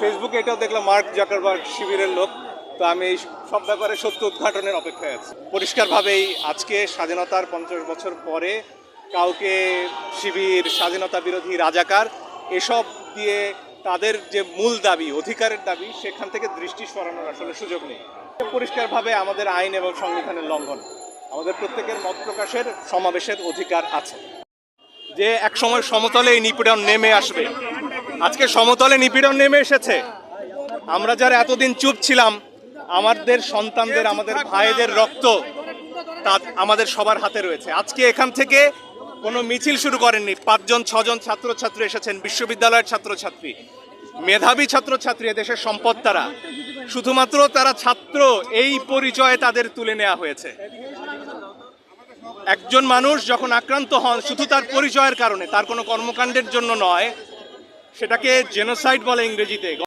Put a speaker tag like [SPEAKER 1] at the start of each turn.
[SPEAKER 1] ফেসবুকে এটাও দেখলাম মার্ক জাকারবার্গ শিবিরের লোক। তো আমি এই সব ব্যাপারে সত্য উদ্ঘাটনের অপেক্ষায় আছি। পরিষ্কারভাবেই আজকে স্বাধীনতার পঞ্চাশ বছর পরে কাউকে শিবির, স্বাধীনতা বিরোধী রাজাকার, এসব দিয়ে তাদের যে মূল দাবি, অধিকারের দাবি, সেখান থেকে দৃষ্টি সরানোর আসলে সুযোগ নেই। পরিষ্কারভাবে আমাদের আইন এবং সংবিধানের লঙ্ঘন। আমাদের প্রত্যেকের মত প্রকাশের সমাবেশের অধিকার আছে। যে এক সময় সমতলে এই নিপীড়ন নেমে আসবে আজকে সমতলে নিপীড়ন নেমে এসেছে। আমরা যারা এতদিন চুপ ছিলাম, আমাদের সন্তানদের, আমাদের ভাইদের রক্ত তা আমাদের সবার হাতে রয়েছে। আজকে এখান থেকে কোনো মিছিল শুরু করেননি। পাঁচজন, ছজন ছাত্রছাত্রী এসেছেন, বিশ্ববিদ্যালয়ের ছাত্রছাত্রী, মেধাবী ছাত্রছাত্রী দেশের সম্পদ তারা। শুধুমাত্র তারা ছাত্র, এই পরিচয়ে তাদের তুলে নেওয়া হয়েছে। একজন মানুষ যখন আক্রান্ত হন, শুধু তার পরিচয়ের কারণে, তার কোনো কর্মকাণ্ডের জন্য নয় সেটাকে জেনোসাইড বলে ইংরেজিতে।